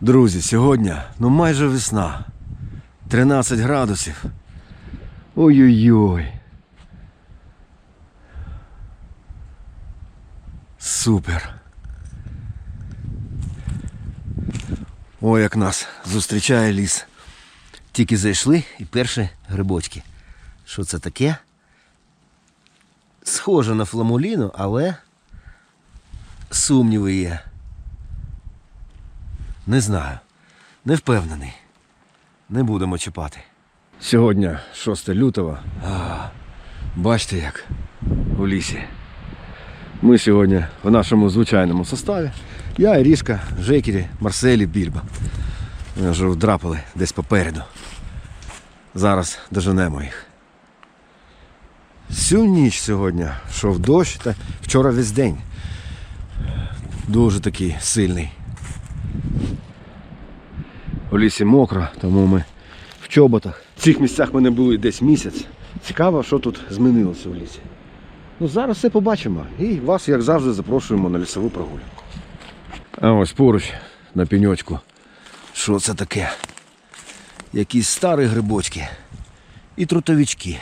Друзі, сьогодні ну майже весна. 13 градусів. Ой-ой-ой. Супер. Ой, як нас зустрічає ліс. Тільки зайшли і перші грибочки. Що це таке? Схоже на фламуліну, але сумніви є. Не знаю. Не впевнений. Не будемо чіпати. Сьогодні 6 лютого. А, бачите як у лісі. Ми сьогодні в нашому звичайному составі. Я, Ірішка, Жекері, Марселі, Більба. Вони вже вдрапали десь попереду. Зараз доженемо їх. Всю ніч сьогодні йшов дощ, та вчора весь день. Дуже такий сильний. У лісі мокро, тому ми в чоботах. В цих місцях ми не були десь місяць. Цікаво, що тут змінилося у лісі. Ну, зараз все побачимо. І вас, як завжди, запрошуємо на лісову прогулянку. А ось поруч на пеньочку. Що це таке? Якісь старі грибочки і трутовички.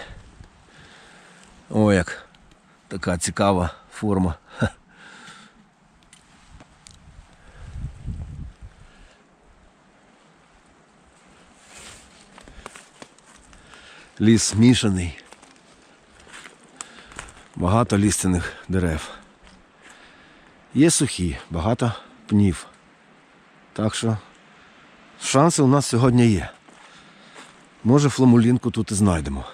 О, як така цікава форма. Ліс змішаний. Багато лістяних дерев. Є сухі, багато пнів. Так що шанси у нас сьогодні є. Може, фламулінку тут і знайдемо.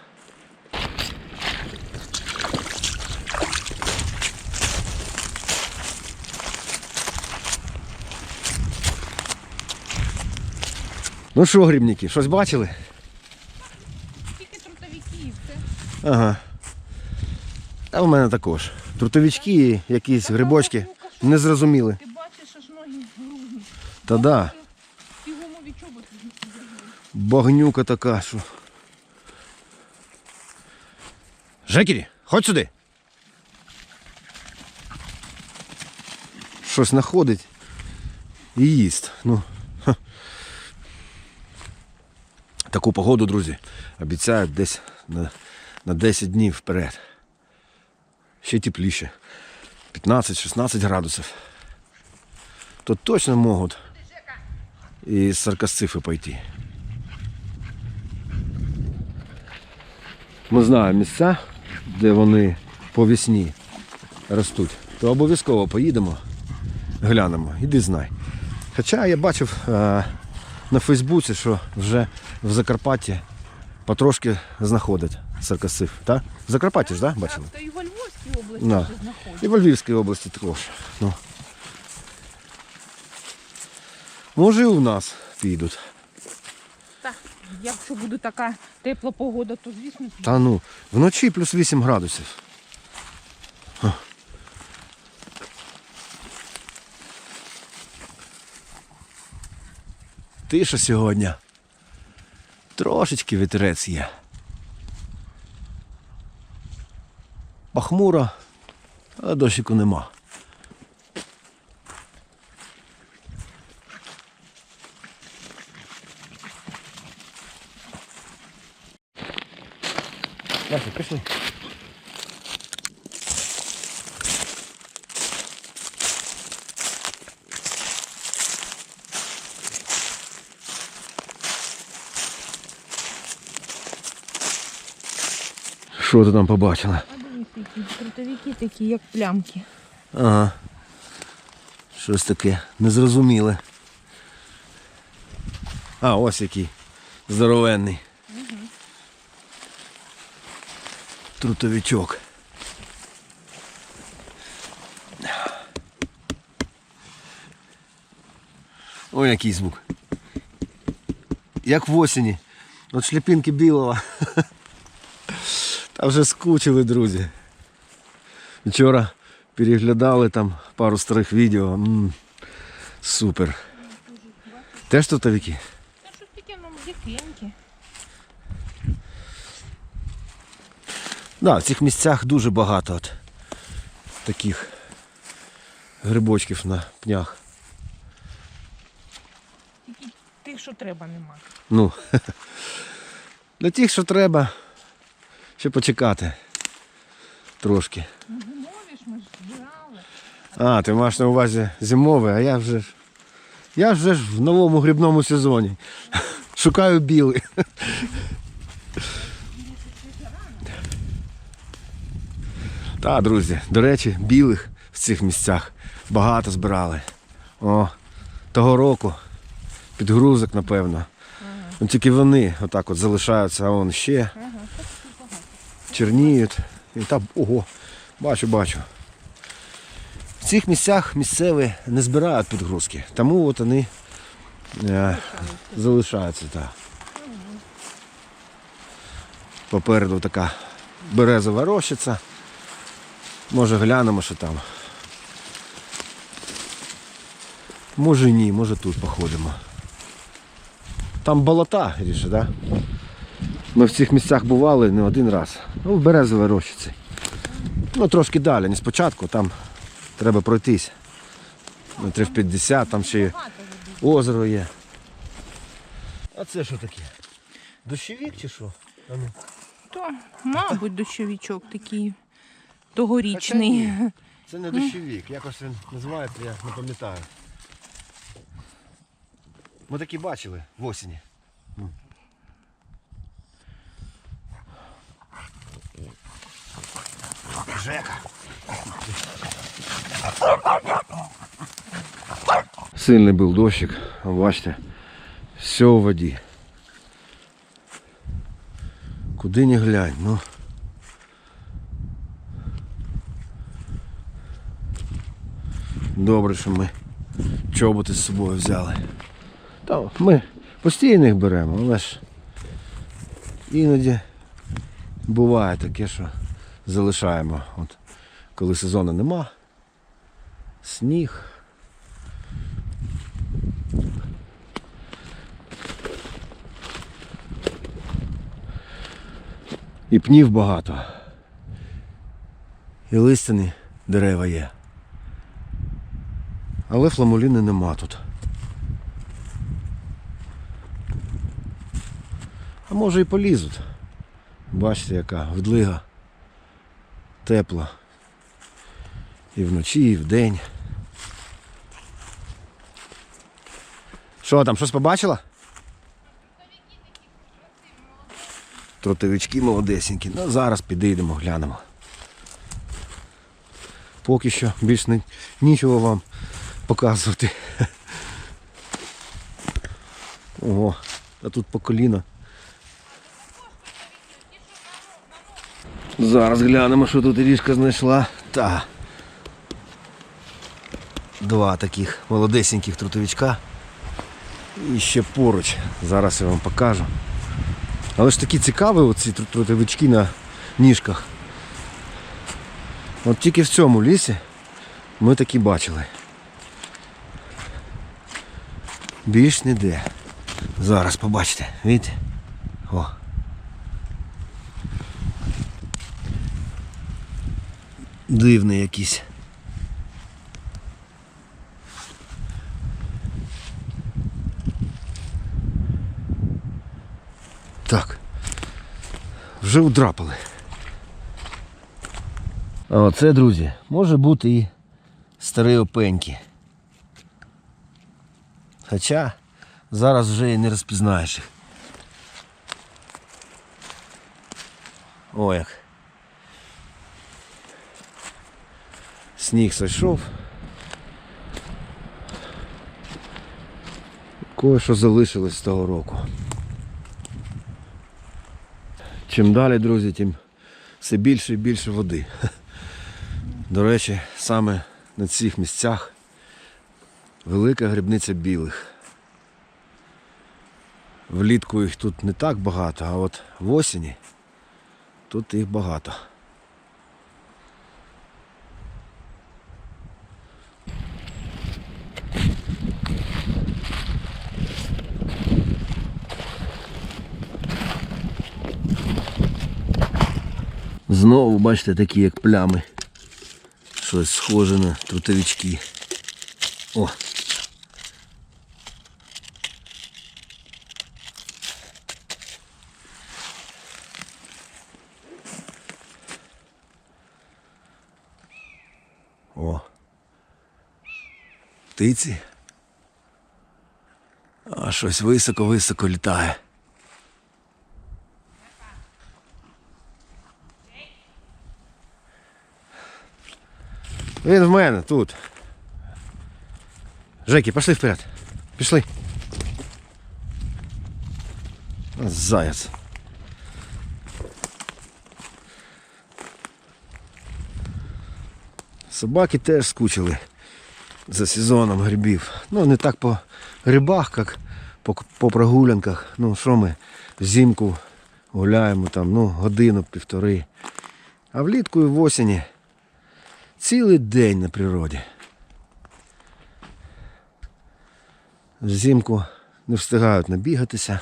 Ну що, грибники, щось бачили? Тільки трутовики і все. Ага. А в мене також. Трутовички, якісь грибочки. Не зрозуміли. Ти бачиш, аж ноги грудні. Та да, Фігумові чоботи. багнюка така, що. Жекері, ходь сюди. Щось знаходить і їсть. Ну. ха. Таку погоду, друзі, обіцяють десь на, на 10 днів вперед. Ще тепліше. 15-16 градусів. То точно можуть і саркасцифи пойти. Ми знаємо місця, де вони по весні ростуть, то обов'язково поїдемо, глянемо, іди знай. Хоча я бачив е, на Фейсбуці, що вже в Закарпатті потрошки знаходять саркасиф. Так? В Закарпатті ж, так, бачили? Так, та і во Львовській області Да. знаходять. І в Львівській області також. Ну. Може і у нас підуть. Так, якщо буде така тепла погода, то звісно. Та ну, вночі плюс 8 градусів. Ха. Тиша сьогодні. Трошечки вітерець є. Пахмуро, а дощику нема. Дальше, пішли. Що ти там побачила? Трутовики такі, як плямки. Ага. Щось таке незрозуміле. А, ось який. Здоровенний. Трутовичок. Ой, який звук. Як в осені. От шляпінки білого. Та вже скучили, друзі. Вчора переглядали там пару старих відео. М, супер. Теж ну, якеньке. Да, в цих місцях дуже багато от таких грибочків на пнях. Тільки тих, що треба, нема. Ну, для тих, що треба, ще почекати трошки. Ж ми ж збирали. А, ти маєш на увазі зимове, а я вже ж. Я вже ж в новому грибному сезоні. Шукаю білий. Та, друзі, до речі, білих в цих місцях багато збирали. О, того року підгрузок, напевно. Ну, тільки вони отак от залишаються, а вон ще Ага, черніють. І там, ого, бачу, бачу. В цих місцях місцеві не збирають підгрузки, тому от вони е, залишаються. Так. Попереду така березова рощиця. Може глянемо, що там. Може ні, може тут походимо. Там болота, Гріша, да? Ми в цих місцях бували не один раз. Ну, в березовій рощиці. Ну, трошки далі, не спочатку, там треба пройтись. Метрів 50, там ще є озеро є. А це що таке? Дощовік чи що? А ну. То, мабуть, дощовичок такий тогорічний. Хоча ні. Це не дощовік, якось він називається, я не пам'ятаю. Ми такі бачили в осені. Жека. Сильний був дощик, бачите, все у воді. Куди не глянь, ну. Добре, що ми чоботи з собою взяли. Та ми постійно їх беремо, але ж іноді буває таке, що залишаємо. От, коли сезону нема, сніг. І пнів багато. І листяні дерева є. Але фламуліни нема тут. А може і полізуть. Бачите, яка вдлига. Тепла. І вночі, і вдень. Що там, щось побачила? Тротовички молодесенькі. Ну зараз підійдемо, глянемо. Поки що більш не, нічого вам показувати. Ого, а тут по коліна. Зараз глянемо, що тут ріжка знайшла. Та. Два таких молодесеньких трутовичка. І ще поруч. Зараз я вам покажу. Але ж такі цікаві оці тру- трутовички на ніжках. От тільки в цьому лісі ми такі бачили. Більш ніде. Зараз побачите, видите? О. Дивний якийсь. Так. Вже удрапали. А оце, друзі, може бути і старий опеньки. Хоча зараз вже і не розпізнаєш їх. О як. Сніг сойшов. Кое-що залишилось з того року. Чим далі, друзі, тим все більше і більше води. До речі, саме на цих місцях велика грибниця білих. Влітку їх тут не так багато, а от в осені тут їх багато. Знову, бачите, такі як плями. Щось схоже на трутовички. О! О! Птиці. А щось високо-високо літає. Він в мене тут. Жеки, пішли вперед. Пішли. Заяц. Собаки теж скучили за сезоном грибів. Ну, не так по грибах, як по, по прогулянках. Ну, що ми взимку гуляємо там, ну, годину-півтори. А влітку і в осені цілий день на природі. Взимку не встигають набігатися.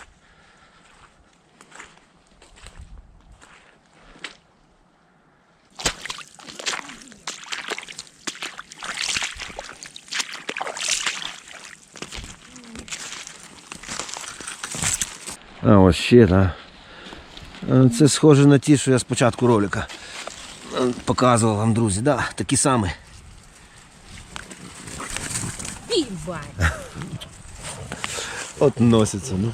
А ось ще, так. Це схоже на ті, що я спочатку ролика е, показував вам, друзі. Да, такі самі. Бівай. От носяться, ну.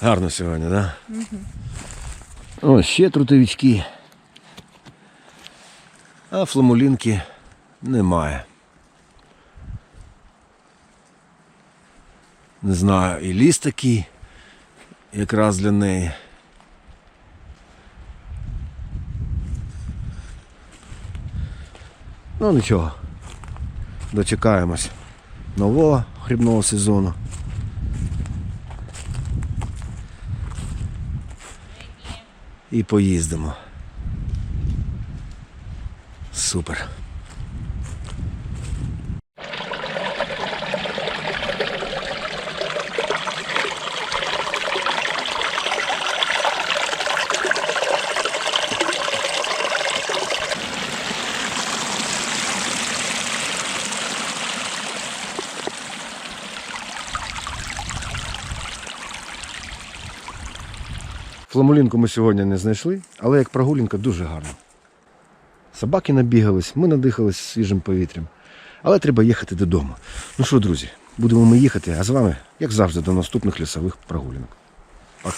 Гарно сьогодні, так? Да? Угу. О, ще трутовички. А фламулінки немає. Не знаю, і ліс такий, якраз для неї. Ну нічого. Дочекаємось нового грибного сезону. І поїздимо. Супер. Фламулінку ми сьогодні не знайшли, але як прогулянка дуже гарна. Собаки набігались, ми надихались свіжим повітрям. Але треба їхати додому. Ну що, друзі, будемо ми їхати, а з вами, як завжди, до наступних лісових прогулянок. Пока.